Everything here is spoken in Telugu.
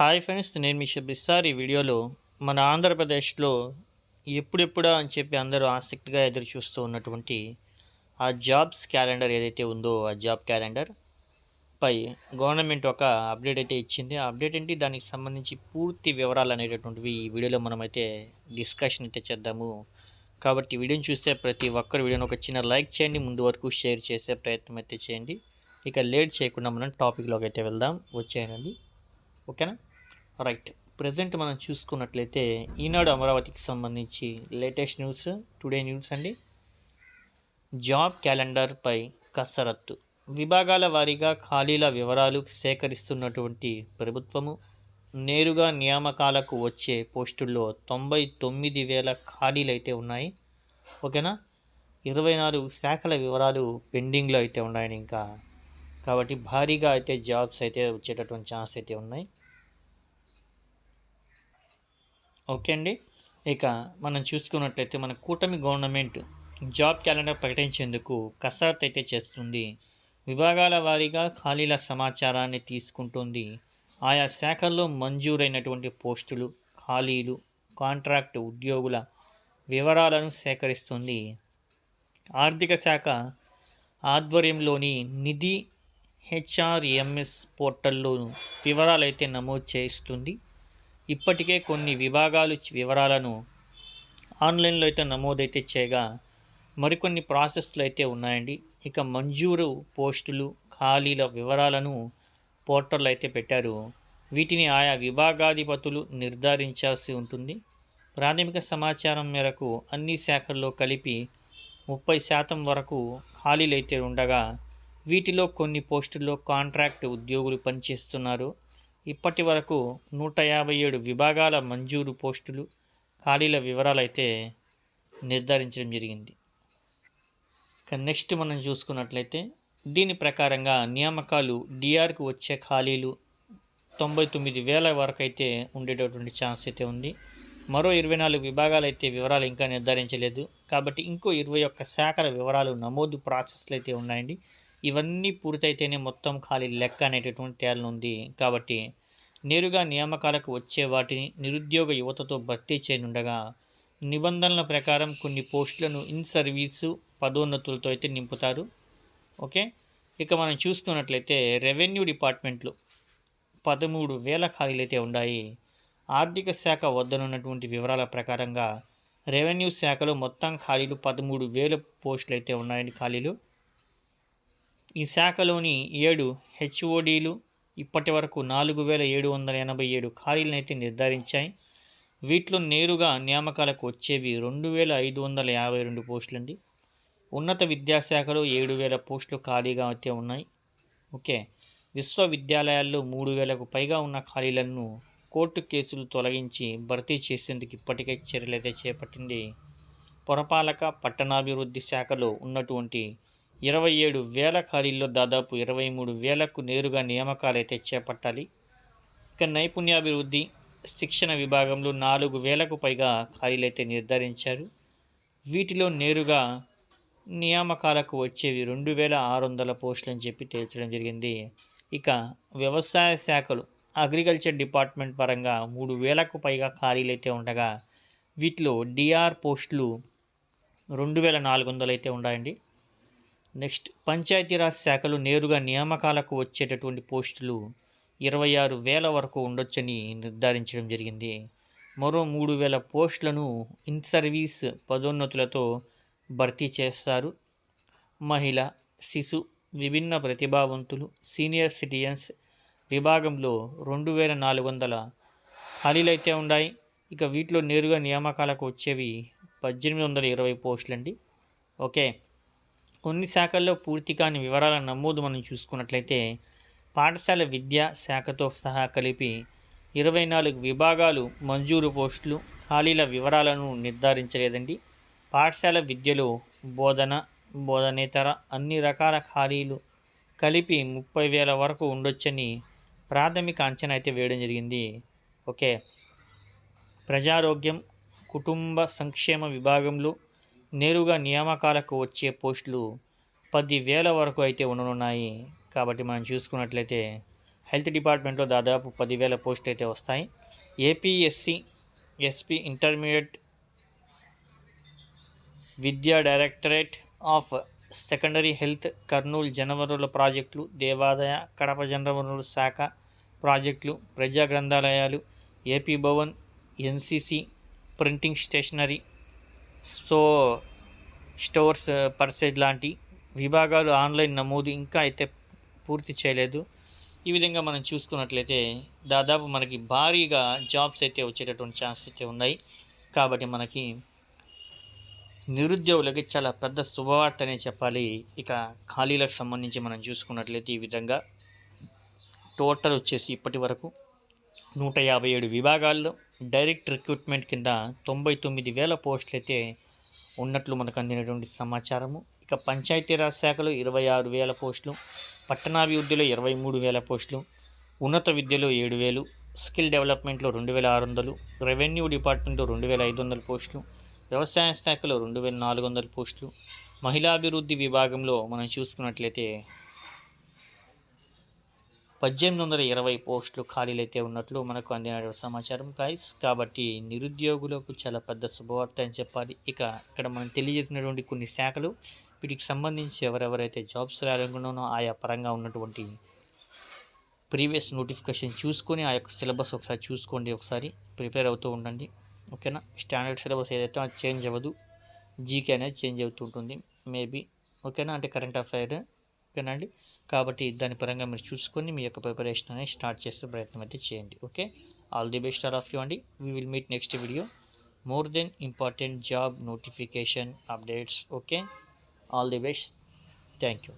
హాయ్ ఫ్రెండ్స్ నేను మీ షబిస్సార్ ఈ వీడియోలో మన ఆంధ్రప్రదేశ్లో ఎప్పుడెప్పుడా అని చెప్పి అందరూ ఆసక్తిగా ఎదురు చూస్తూ ఉన్నటువంటి ఆ జాబ్స్ క్యాలెండర్ ఏదైతే ఉందో ఆ జాబ్ క్యాలెండర్ పై గవర్నమెంట్ ఒక అప్డేట్ అయితే ఇచ్చింది. ఆ అప్డేట్ ఏంటి? దానికి సంబంధించి పూర్తి వివరాలు అనేటటువంటివి ఈ వీడియోలో మనమైతే డిస్కషన్ అయితే చేద్దాము. కాబట్టి వీడియోని చూస్తే ప్రతి ఒక్కరు వీడియోని ఒక చిన్న లైక్ చేయండి ముందు వరకు షేర్ చేసే ప్రయత్నం అయితే చేయండి. ఇక లేట్ చేయకుండా మనం టాపిక్లోకి అయితే వెళ్దాం. వచ్చేయండి. ఓకేనా? రైట్. ప్రజెంట్ మనం చూసుకున్నట్లయితే ఈనాడు అమరావతికి సంబంధించి లేటెస్ట్ న్యూస్ టుడే న్యూస్ అండి. జాబ్ క్యాలెండర్పై కసరత్తు. విభాగాల వారీగా ఖాళీల వివరాలు సేకరిస్తున్నటువంటి ప్రభుత్వము నేరుగా నియామకాలకు వచ్చే పోస్టుల్లో తొంభై తొమ్మిది వేల ఖాళీలు అయితే ఉన్నాయి. ఓకేనా? ఇరవై నాలుగు శాఖల వివరాలు పెండింగ్లో అయితే ఉన్నాయని ఇంకా. కాబట్టి భారీగా అయితే జాబ్స్ అయితే వచ్చేటటువంటి ఛాన్స్ అయితే ఉన్నాయి. ఓకే అండి. ఇక మనం చూసుకున్నట్లయితే మన కూటమి గవర్నమెంట్ జాబ్ క్యాలెండర్ ప్రకటించేందుకు కసరత్ అయితే చేస్తుంది. విభాగాల వారీగా ఖాళీల సమాచారాన్ని తీసుకుంటుంది. ఆయా శాఖల్లో మంజూరైనటువంటి పోస్టులు ఖాళీలు కాంట్రాక్ట్ ఉద్యోగుల వివరాలను సేకరిస్తుంది. ఆర్థిక శాఖ ఆధ్వర్యంలోని నిధి హెచ్ఆర్ఎంఎస్ పోర్టల్లో వివరాలు అయితే నమోదు చేయిస్తుంది. ఇప్పటికే కొన్ని విభాగాలు వివరాలను ఆన్లైన్లో అయితే నమోదైతే చేయగా మరికొన్ని ప్రాసెస్లు అయితే ఉన్నాయండి. ఇక మంజూరు పోస్టులు ఖాళీల వివరాలను పోర్టల్ అయితే పెట్టారు. వీటిని ఆయా విభాగాధిపతులు నిర్ధారించాల్సి ఉంటుంది. ప్రాథమిక సమాచారం మేరకు అన్ని శాఖల్లో కలిపి ముప్పై శాతం వరకు ఖాళీలు అయితే ఉండగా వీటిలో కొన్ని పోస్టుల్లో కాంట్రాక్ట్ ఉద్యోగులు పనిచేస్తున్నారు. ఇప్పటి వరకు నూట యాభై ఏడు విభాగాల మంజూరు పోస్టులు ఖాళీల వివరాలు అయితే నిర్ధారించడం జరిగింది. నెక్స్ట్ మనం చూసుకున్నట్లయితే దీని ప్రకారంగా నియామకాలు డిఆర్కు వచ్చే ఖాళీలు తొంభై తొమ్మిది వేల వరకు అయితే ఉండేటటువంటి ఛాన్స్ అయితే ఉంది. మరో ఇరవై నాలుగు విభాగాలు అయితే వివరాలు ఇంకా నిర్ధారించలేదు. కాబట్టి ఇంకో ఇరవై ఒక్క శాఖల వివరాలు నమోదు ప్రాసెస్లు అయితే ఉన్నాయండి. ఇవన్నీ పూర్తయితేనే మొత్తం ఖాళీ లెక్క అనేటటువంటి తేలనుంది కాబట్టి నేరుగా నియామకాలకు వచ్చే వాటిని నిరుద్యోగ యువతతో భర్తీ చేయనుండగా నిబంధనల ప్రకారం కొన్ని పోస్టులను ఇన్ సర్వీసు పదోన్నతులతో అయితే నింపుతారు. ఓకే? ఇక మనం చూసుకున్నట్లయితే రెవెన్యూ డిపార్ట్మెంట్లు పదమూడు వేల ఖాళీలు అయితే ఉన్నాయి ఆర్థిక శాఖ వద్దనున్నటువంటి వివరాల ప్రకారంగా రెవెన్యూ శాఖలో మొత్తం ఖాళీలు పదమూడు వేల పోస్టులు అయితే ఉన్నాయండి ఖాళీలు. ఈ శాఖలోని ఏడు హెచ్ఓడీలు ఇప్పటి వరకు నాలుగు వేల ఏడు వందల ఎనభై ఏడు ఖాళీలను అయితే నిర్ధారించాయి. వీటిలో నేరుగా నియామకాలకు వచ్చేవి రెండు వేల ఐదు వందల యాభై రెండు పోస్టులండి. ఉన్నత విద్యాశాఖలో ఏడు వేల పోస్టులు ఖాళీగా అయితే ఉన్నాయి. ఓకే. విశ్వవిద్యాలయాల్లో మూడు వేలకు పైగా ఉన్న ఖాళీలను కోర్టు కేసులు తొలగించి భర్తీ చేసేందుకు ఇప్పటికే చర్యలైతే చేపట్టింది. పురపాలక పట్టణాభివృద్ధి శాఖలో ఉన్నటువంటి ఇరవై ఏడు వేల ఖాళీల్లో దాదాపు ఇరవై మూడు వేలకు నేరుగా నియామకాలు అయితే చేపట్టాలి ఇక నైపుణ్యాభివృద్ధి శిక్షణ విభాగంలో నాలుగు వేలకు పైగా ఖాళీలు అయితే నిర్ధారించారు. వీటిలో నేరుగా నియామకాలకు వచ్చేవి రెండు వేల ఆరు వందల పోస్టులు అని చెప్పి తేల్చడం జరిగింది. ఇక వ్యవసాయ శాఖలు అగ్రికల్చర్ డిపార్ట్మెంట్ పరంగా మూడు వేలకు పైగా ఖాళీలు అయితే ఉండగా వీటిలో డిఆర్ పోస్టులు రెండు వేల నాలుగు వందలు అయితే ఉన్నాయండి. నెక్స్ట్ పంచాయతీరాజ్ శాఖలు నేరుగా నియామకాలకు వచ్చేటటువంటి పోస్టులు ఇరవై ఆరు వేల వరకు ఉండొచ్చని నిర్ధారించడం జరిగింది. మరో మూడు వేల పోస్టులను ఇన్ సర్వీస్ పదోన్నతులతో భర్తీ చేస్తారు. మహిళ శిశు విభిన్న ప్రతిభావంతులు సీనియర్ సిటిజన్స్ విభాగంలో రెండు వేల నాలుగు వందల ఖాళీలు అయితే ఉన్నాయి. ఇక వీటిలో నేరుగా నియామకాలకు వచ్చేవి పద్దెనిమిది వందల ఇరవై పోస్టులండి. ఓకే. కొన్ని శాఖల్లో పూర్తి కాని వివరాల నమోదు మనం చూసుకున్నట్లయితే పాఠశాల విద్యా శాఖతో సహా కలిపి ఇరవై నాలుగు విభాగాలు మంజూరు పోస్టులు ఖాళీల వివరాలను నిర్ధారించలేదండి. పాఠశాల విద్యలో బోధన బోధనేతర అన్ని రకాల ఖాళీలు కలిపి ముప్పై వేల వరకు ఉండొచ్చని ప్రాథమిక అంచనా అయితే వేయడం జరిగింది. ఓకే. ప్రజారోగ్యం కుటుంబ సంక్షేమ విభాగంలో నేరుగా నియామకాలకు వచ్చే పోస్టులు పదివేల వరకు అయితే ఉండనున్నాయి. కాబట్టి మనం చూసుకున్నట్లయితే హెల్త్ డిపార్ట్మెంట్లో దాదాపు పదివేల పోస్టులు అయితే వస్తాయి. ఏపీఎస్సి ఎస్పీ ఇంటర్మీడియట్ విద్యా directorate of secondary health Kurnool జనవరుల ప్రాజెక్టులు దేవాదాయ కడప జనవరుల శాఖ ప్రాజెక్టులు ప్రజా గ్రంథాలయాలు AP Bhavan NCC printing stationery so stores purchase లాంటి విభాగాలు ఆన్లైన్ నమోదు ఇంకా అయితే పూర్తి చేయలేదు. ఈ విధంగా మనం చూసుకున్నట్లయితే దాదాపు మనకి భారీగా జాబ్స్ అయితే వచ్చేటటువంటి ఛాన్స్ అయితే ఉన్నాయి. కాబట్టి మనకి నిరుద్యోగులకి చాలా పెద్ద శుభవార్తనే చెప్పాలి. ఇక ఖాళీలకు సంబంధించి మనం చూసుకున్నట్లయితే ఈ విధంగా టోటల్ వచ్చేసి ఇప్పటి వరకు నూట యాభై ఏడు విభాగాల్లో డైరెక్ట్ రిక్రూట్మెంట్ కింద తొంభై తొమ్మిది వేల పోస్టులు అయితే ఉన్నట్లు మనకు అందినటువంటి సమాచారము. ఇక పంచాయతీరాజ్ శాఖలో ఇరవై ఆరు వేల పోస్టులు పట్టణాభివృద్ధిలో ఇరవై మూడు వేల పోస్టులు ఉన్నత విద్యలో ఏడు వేలు స్కిల్ డెవలప్మెంట్లో రెండు వేల ఆరు వందలు రెవెన్యూ డిపార్ట్మెంట్లో రెండు వేల ఐదు వందల పోస్టులు వ్యవసాయ శాఖలో రెండు వేల నాలుగు వందల పోస్టులు మహిళాభివృద్ధి విభాగంలో మనం చూసుకున్నట్లయితే పద్దెనిమిది వందల ఇరవై పోస్టులు ఖాళీలు అయితే ఉన్నట్లు మనకు అందిన సమాచారం గాయస్ కాబట్టి నిరుద్యోగులకు చాలా పెద్ద శుభవార్త అని చెప్పాలి. ఇక ఇక్కడ మనం తెలియజేసినటువంటి కొన్ని శాఖలు వీటికి సంబంధించి ఎవరెవరైతే జాబ్స్ రాయాలనుకున్నానో ఆయా పరంగా ఉన్నటువంటి ప్రీవియస్ నోటిఫికేషన్ చూసుకొని ఆ యొక్క సిలబస్ ఒకసారి చూసుకోండి ఒకసారి ప్రిపేర్ అవుతూ ఉండండి. ఓకేనా స్టాండర్డ్ సిలబస్ ఏదైతే అది చేంజ్ అవ్వదు జీకే అనేది చేంజ్ అవుతూ ఉంటుంది మేబీ ఓకేనా అంటే కరెంట్ అఫైర్ ఓకేనా అండి కాబట్టి దాని పరంగా మీరు చూసుకొని మీ యొక్క ప్రిపరేషన్ అనేది స్టార్ట్ చేసే ప్రయత్నం అయితే చేయండి. Okay? All the best all of you అండి we will meet next video more then important job notification updates okay? All the best thank you